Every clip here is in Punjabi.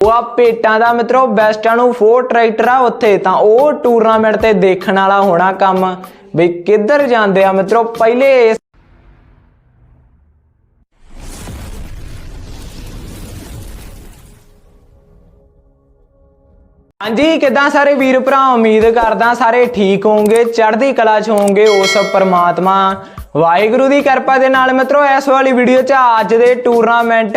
ਉਹ ਆ ਪੇਟਾਂ ਦਾ ਮਿੱਤਰੋ ਬੈਸਟਾਂ ਨੂੰ ਫੋਰ ਟਰੈਕਟਰ ਆ ਉੱਥੇ, ਤਾਂ ਉਹ ਟੂਰਨਾਮੈਂਟ ਤੇ ਦੇਖਣ ਵਾਲਾ ਹੋਣਾ ਕੰਮ। ਵੀ ਕਿੱਧਰ ਜਾਂਦੇ ਆ ਮਿੱਤਰੋ, ਪਹਿਲੇ ਹਾਂਜੀ, ਕਿਦਾਂ ਸਾਰੇ ਵੀਰ ਭਰਾ? ਉਮੀਦ ਕਰਦਾ ਸਾਰੇ ਠੀਕ ਹੋਵੋਗੇ, ਚੜ੍ਹਦੀ ਕਲਾ 'ਚ ਹੋਵੋਗੇ ਉਸ ਪਰਮਾਤਮਾ। ਵਾਹਿਗੁਰੂ ਦੀ ਕਿਰਪਾ ਦੇ ਨਾਲ ਮਿੱਤਰੋ, ਇਸ ਵਾਲੀ ਵੀਡੀਓ 'ਚ ਅੱਜ ਦੇ ਟੂਰਨਾਮੈਂਟ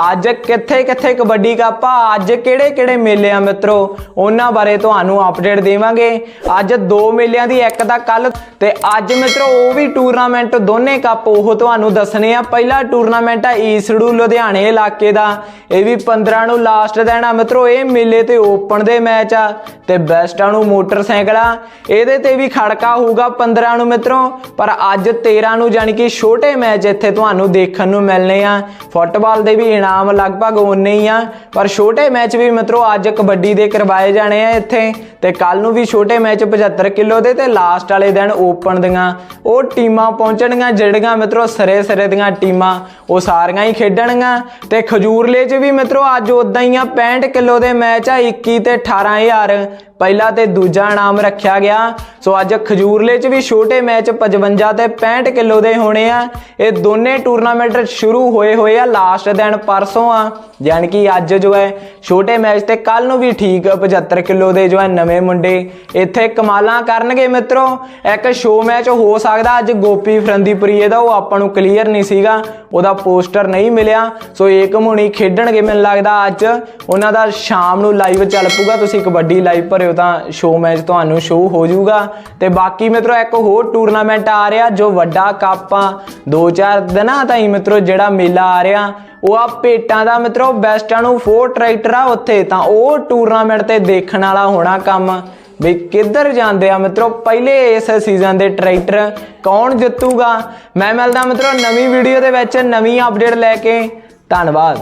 ਅੱਜ ਕਿੱਥੇ ਕਿੱਥੇ ਕਬੱਡੀ ਕੱਪ ਆ ਅੱਜ ਕਿਹੜੇ ਕਿਹੜੇ ਮੇਲੇ ਆ ਮਿੱਤਰੋ, ਉਹਨਾਂ ਬਾਰੇ ਤੁਹਾਨੂੰ ਅਪਡੇਟ ਦੇਵਾਂਗੇ। ਅੱਜ ਦੋ ਮੇਲਿਆਂ ਦੀ ਇੱਕ ਦਾ ਕੱਲ ਤੇ ਅੱਜ ਮਿੱਤਰੋ, ਉਹ ਵੀ ਟੂਰਨਾਮੈਂਟ ਦੋਨੇ ਕੱਪ ਉਹ ਤੁਹਾਨੂੰ ਦੱਸਣੇ ਆ। ਪਹਿਲਾ ਟੂਰਨਾਮੈਂਟ ਆ ਈਸੜੂ ਲੁਧਿਆਣੇ ਇਲਾਕੇ ਦਾ। ਇਹ ਵੀ 15 ਨੂੰ ਲਾਸਟ ਦਿਨ ਆ ਮਿੱਤਰੋ, ਇਹ ਮੇਲੇ ਤੇ ਓਪਨ ਦੇ ਮੈਚ ਆ ਤੇ ਬੈਸਟਾਂ ਨੂੰ ਮੋਟਰਸਾਈਕਲ। ਆ ਇਹਦੇ ਤੇ ਵੀ ਖੜਕਾ ਹੋਊਗਾ 15 ਨੂੰ ਮਿੱਤਰੋ, ਪਰ ਅੱਜ 13 ਨੂੰ ਜਾਨੀ ਕਿ ਛੋਟੇ ਮੈਚ ਇੱਥੇ ਤੁਹਾਨੂੰ ਦੇਖਣ ਨੂੰ ਮਿਲਨੇ ਆ। ਫੁੱਟਬਾਲ ਦੇ ਵੀ ਇਨਾਮ ਲਗਭਗ ਉਨੇ ਹੀ ਆ, ਪਰ ਛੋਟੇ ਮੈਚ ਵੀ ਮਿੱਤਰੋ, ਅੱਜ ਕਬੱਡੀ ਦੇ ਕਰਵਾਏ ਜਾਣੇ ਆ ਇੱਥੇ। ਤੇ ਕੱਲ ਨੂੰ ਵੀ ਛੋਟੇ ਮੈਚ 75 ਕਿਲੋ ਦੇ ਤੇ ਲਾਸਟ ਵਾਲੇ ਦਿਨ ਓਪਨ ਦੀਆਂ। ਉਹ ਟੀਮਾਂ ਪਹੁੰਚਣਗੀਆਂ, ਜਿਹੜੀਆਂ ਮਿੱਤਰੋ ਸਰੇ ਸਰੇ ਦੀਆਂ ਟੀਮਾਂ, ਉਹ ਸਾਰੀਆਂ ਹੀ ਖੇਡਣਗੀਆਂ। ਤੇ ਖਜੂਰਲੇ 'ਚ ਵੀ ਮਿੱਤਰੋ, ਅੱਜ ਉਦਾਂ ਹੀ ਆ 65 ਕਿਲੋ ਦੇ ਮੈਚ ਆ 21 ਤੇ 18000 ਪਹਿਲਾ ਤੇ ਦੂਜਾ ਨਾਮ ਰੱਖਿਆ ਗਿਆ। ਸੋ ਅੱਜ ਖਜੂਰਲੇ 'ਚ ਵੀ ਛੋਟੇ ਮੈਚ 55 ਤੇ 65 ਕਿਲੋ ਦੇ ਹੋਣੇ ਆ। ਇਹ ਦੋਨੇ ਟੂਰਨਾਮੈਂਟ ਸ਼ੁਰੂ ਹੋਏ ਹੋਏ ਆ, ਲਾਸਟ ਦਿਨ ਪਰਸੋਂ ਆ। ਯਾਨੀ ਕਿ ਅੱਜ ਜੋ ਹੈ, ਛੋਟੇ ਮੈਚ ਤੇ ਕੱਲ ਨੂੰ ਵੀ ਠੀਕ 75 ਕਿਲੋ ਦੇ ਜੋ ਹੈ ਨਵੇਂ ਮੁੰਡੇ। ਇੱਥੇ ਕਮਾਲਾਂ ਕਰਨਗੇ ਮਿੱਤਰੋ। ਇੱਕ ਸ਼ੋ ਮੈਚ ਹੋ ਸਕਦਾ, ਅੱਜ ਗੋਪੀ ਫਰੰਦੀਪੁਰੀ ਇਹਦਾ ਉਹ ਆਪਾਂ ਨੂੰ ਕਲੀਅਰ ਨਹੀਂ ਸੀਗਾ। ਉਹਦਾ ਪੋਸਟਰ ਨਹੀਂ ਮਿਲਿਆ। ਸੋ ਏਕਮ ਹੁਣੀ ਖੇਡਣਗੇ ਮੈਨੂੰ ਲੱਗਦਾ ਅੱਜ। ਉਹਨਾਂ ਦਾ ਸ਼ਾਮ ਨੂੰ ਲਾਈਵ ਚੱਲ ਪੂਗਾ ਤੁਸੀਂ ਕਬੱਡੀ ਲਾਈਵ ਭਰਿਓ ਤਾਂ ਸ਼ੋ ਮੈਚ ਤੁਹਾਨੂੰ ਸ਼ੋ ਹੋ ਜਾਊਗਾ। ਤੇ ਬਾਕੀ ਮਿੱਤਰੋ, ਇੱਕ ਹੋਰ ਟੂਰਨਾਮੈਂਟ ਆ ਰਿਹਾ, ਜੋ ਵੱਡਾ ਕੱਪ ਆ। ਦੋ ਚਾਰ ਦਿਨਾਂ ਤਾਈਂ ਮਿੱਤਰੋ, ਜਿਹੜਾ ਮੇਲਾ ਆ ਰਿਹਾ, ਉਹ ਆ ਪੇਟਾਂ ਦਾ ਮਿੱਤਰੋ, ਬੈਸਟਾਂ ਨੂੰ ਫੋਰ ਟਰੈਕਟਰ ਆ ਉੱਥੇ, ਤਾਂ ਉਹ ਟੂਰਨਾਮੈਂਟ ਤੇ ਦੇਖਣ ਵਾਲਾ ਹੋਣਾ ਕੰਮ। ਵੀ ਕਿੱਧਰ ਜਾਂਦੇ ਆ ਮਿੱਤਰੋ, ਪਹਿਲੇ ਇਸ ਸੀਜ਼ਨ ਦੇ ਟਰੈਕਟਰ ਕੌਣ ਜਿੱਤੂਗਾ? ਮੈਂ ਮਿਲਦਾ ਮਿੱਤਰੋ, ਨਵੀਂ ਵੀਡੀਓ ਦੇ ਵਿੱਚ ਨਵੀਂ ਅਪਡੇਟ ਲੈ ਕੇ, ਧੰਨਵਾਦ।